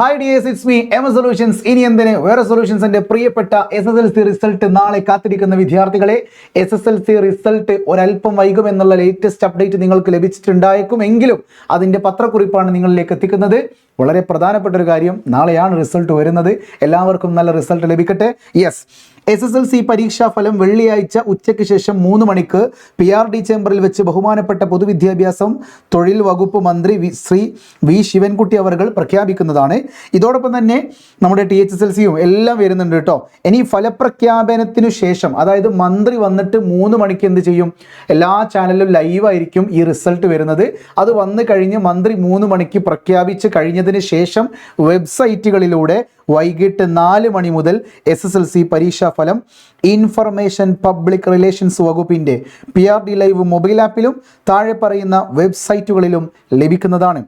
Hi dears it's me M solutions ഇനി എന്തിന്? വേറെ സൊല്യൂഷൻസിന്റെ പ്രിയപ്പെട്ട S S L C result നാളെ കാത്തിരിക്കുന്ന വിദ്യാർത്ഥികളെ S S L C result ഒരല്പം വൈകും എന്നുള്ള ലേറ്റസ്റ്റ് അപ്ഡേറ്റ് നിങ്ങൾക്ക് ലഭിച്ചിട്ടുണ്ടായേക്കും. എങ്കിലും അതിന്റെ പത്രക്കുറിപ്പാണ് നിങ്ങളിലേക്ക് എത്തിക്കുന്നത്. വളരെ പ്രധാനപ്പെട്ട ഒരു കാര്യം നാളെയാണ് റിസൾട്ട് വരുന്നത്. എല്ലാവർക്കും നല്ല റിസൾട്ട് ലഭിക്കട്ടെ. Yes S S L C പരീക്ഷാ ഫലം വെള്ളിയാഴ്ച ഉച്ചയ്ക്ക് ശേഷം മൂന്ന് മണിക്ക് പി ആർ ഡി ചേംബറിൽ വെച്ച് ബഹുമാനപ്പെട്ട പൊതുവിദ്യാഭ്യാസം തൊഴിൽ വകുപ്പ് മന്ത്രി ശ്രീ വി ശിവൻകുട്ടി അവർകൾ പ്രഖ്യാപിക്കുന്നതാണ്. ഇതോടൊപ്പം തന്നെ നമ്മുടെ ടി എച്ച് എസ് എൽ സിയും എല്ലാം വരുന്നുണ്ട് കേട്ടോ. ഇനി ഫലപ്രഖ്യാപനത്തിനു ശേഷം അതായത് മന്ത്രി വന്നിട്ട് മൂന്ന് മണിക്ക് എന്ത് ചെയ്യും? എല്ലാ ചാനലിലും ലൈവായിരിക്കും ഈ റിസൾട്ട് വരുന്നത്. അത് വന്നു കഴിഞ്ഞ് മന്ത്രി മൂന്ന് മണിക്ക് പ്രഖ്യാപിച്ച് കഴിഞ്ഞതിന് ശേഷം വെബ്സൈറ്റുകളിലൂടെ വൈകിട്ട് നാല് മണി മുതൽ എസ് എസ് എൽ സി പരീക്ഷാ ഫലം ഇൻഫർമേഷൻ പബ്ലിക് റിലേഷൻസ് വകുപ്പിന്റെ P R D live mobile ആപ്പിലും താഴെ പറയുന്ന വെബ്സൈറ്റുകളിലും ലഭിക്കുന്നതാണ്.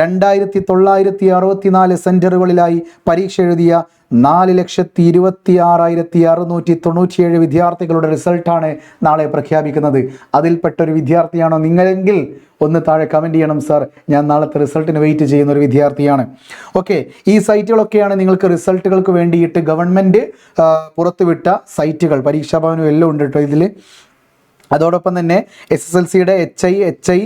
രണ്ടായിരത്തി തൊള്ളായിരത്തി അറുപത്തിനാല് സെന്ററുകളിലായി പരീക്ഷ എഴുതിയ നാല് ലക്ഷത്തി ഇരുപത്തി ആറായിരത്തി അറുന്നൂറ്റി തൊണ്ണൂറ്റിയേഴ് വിദ്യാർത്ഥികളുടെ റിസൾട്ടാണ് നാളെ പ്രഖ്യാപിക്കുന്നത്. അതിൽപ്പെട്ട ഒരു വിദ്യാർത്ഥിയാണോ നിങ്ങളെങ്കിൽ ഒന്ന് താഴെ കമന്റ് ചെയ്യണം സാർ. ഞാൻ നാളത്തെ റിസൾട്ടിന് വെയിറ്റ് ചെയ്യുന്ന ഒരു വിദ്യാർത്ഥിയാണ്. ഓക്കെ ഈ സൈറ്റുകളൊക്കെയാണ് നിങ്ങൾക്ക് റിസൾട്ടുകൾക്ക് വേണ്ടിയിട്ട് ഗവൺമെന്റ് പുറത്തുവിട്ട സൈറ്റുകൾ. പരീക്ഷാ ഭവനും എല്ലാം ഉണ്ട് കേട്ടോ ഇതിൽ അതോടൊപ്പം തന്നെ എസ് എസ് എൽ സിയുടെ H I H I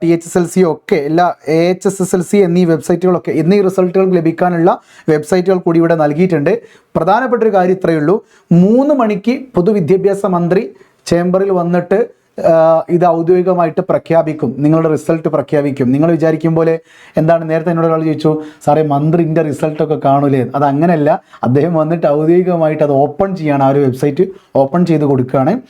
T H S L C ഒക്കെ എല്ലാ A H S S L C എന്നീ വെബ്സൈറ്റുകളൊക്കെ എന്നീ റിസൾട്ടുകൾ ലഭിക്കാനുള്ള വെബ്സൈറ്റുകൾ കൂടി ഇവിടെ നൽകിയിട്ടുണ്ട്. പ്രധാനപ്പെട്ട ഒരു കാര്യം ഇത്രയേ ഉള്ളൂ. മൂന്ന് മണിക്ക് പൊതുവിദ്യാഭ്യാസ മന്ത്രി ചേംബറിൽ വന്നിട്ട് ഇത് ഔദ്യോഗികമായിട്ട് പ്രഖ്യാപിക്കും. നിങ്ങളുടെ റിസൾട്ട് പ്രഖ്യാപിക്കും. നിങ്ങൾ വിചാരിക്കും പോലെ എന്താണ് നേരത്തെ എന്നോട് ഒരാൾ ചോദിച്ചു സാറേ മന്ത്രിന്റെ റിസൾട്ടൊക്കെ കാണൂലേ? അത് അങ്ങനെയല്ല. അദ്ദേഹം വന്നിട്ട് ഔദ്യോഗികമായിട്ട് അത് ഓപ്പൺ ചെയ്യാണ്. ആ ഒരു വെബ്സൈറ്റ് ഓപ്പൺ ചെയ്ത് കൊടുക്കുകയാണ്.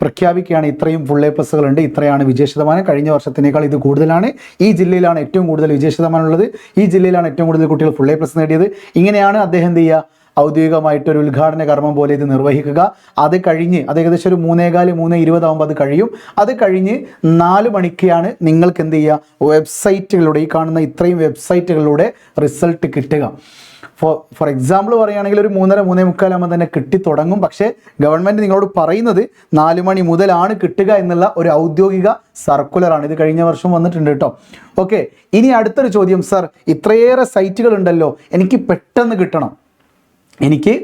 പ്രഖ്യാപിക്കുകയാണ്. ഇത്രയും ഫുൾ എ പ്ലസുകളുണ്ട് ഇത്രയാണ് വിജയ ശതമാനം. കഴിഞ്ഞ വർഷത്തിനേക്കാൾ ഇത് കൂടുതലാണ്. ഈ ജില്ലയിലാണ് ഏറ്റവും കൂടുതൽ വിജയ ഉള്ളത്. ഈ ജില്ലയിലാണ് ഏറ്റവും കൂടുതൽ കുട്ടികൾ ഫുൾ എ പ്ലസ് നേടിയത്. ഇങ്ങനെയാണ് അദ്ദേഹം എന്ത് ചെയ്യുക? ഔദ്യോഗികമായിട്ട് ഒരു ഉദ്ഘാടന കർമ്മം പോലെ ഇത് നിർവഹിക്കുക. അത് കഴിഞ്ഞ് അത് ഏകദേശം ഒരു മൂന്നേകാൽ മൂന്ന് ഇരുപതാകുമ്പോൾ അത് കഴിയും. അത് കഴിഞ്ഞ് നാല് മണിക്കാണ് നിങ്ങൾക്ക് എന്ത് ചെയ്യുക വെബ്സൈറ്റുകളിലൂടെ ഈ കാണുന്ന ഇത്രയും വെബ്സൈറ്റുകളിലൂടെ റിസൾട്ട് കിട്ടുക. ഫോർ ഫോർ എക്സാമ്പിൾ പറയുകയാണെങ്കിൽ ഒരു മൂന്നര മൂന്നേ മുക്കാലാകുമ്പോൾ തന്നെ കിട്ടി തുടങ്ങും. പക്ഷേ ഗവൺമെന്റ് നിങ്ങളോട് പറയുന്നത് നാല് മണി മുതലാണ് കിട്ടുക എന്നുള്ള ഒരു ഔദ്യോഗിക സർക്കുലറാണ് ഇത് കഴിഞ്ഞ വർഷം വന്നിട്ടുണ്ട് കേട്ടോ. ഓക്കെ ഇനി അടുത്തൊരു ചോദ്യം സർ ഇത്രയേറെ സൈറ്റുകൾ ഉണ്ടല്ലോ എനിക്ക് പെട്ടെന്ന് കിട്ടണം. എനിക്ക്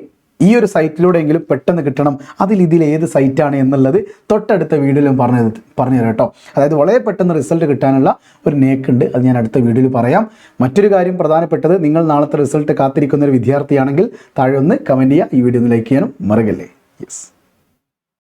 ഈ ഒരു സൈറ്റിലൂടെയെങ്കിലും പെട്ടെന്ന് കിട്ടണം. അതിൽ ഇതിൽ ഏത് സൈറ്റാണ് എന്നുള്ളത് തൊട്ടടുത്ത വീഡിയോയിലും പറഞ്ഞു പറഞ്ഞു തരാം കേട്ടോ. അതായത് വളരെ പെട്ടെന്ന് റിസൾട്ട് കിട്ടാനുള്ള ഒരു നേക്കുണ്ട് അത് ഞാൻ അടുത്ത വീഡിയോയിൽ പറയാം. മറ്റൊരു കാര്യം പ്രധാനപ്പെട്ടത് നിങ്ങൾ നാളത്തെ റിസൾട്ട് കാത്തിരിക്കുന്ന ഒരു വിദ്യാർത്ഥിയാണെങ്കിൽ താഴെ ഒന്ന് കമന്റ് ചെയ്യുക. ഈ വീഡിയോ ഒന്ന് ലൈക്ക് ചെയ്യാനും മറക്കല്ലേ? യെസ്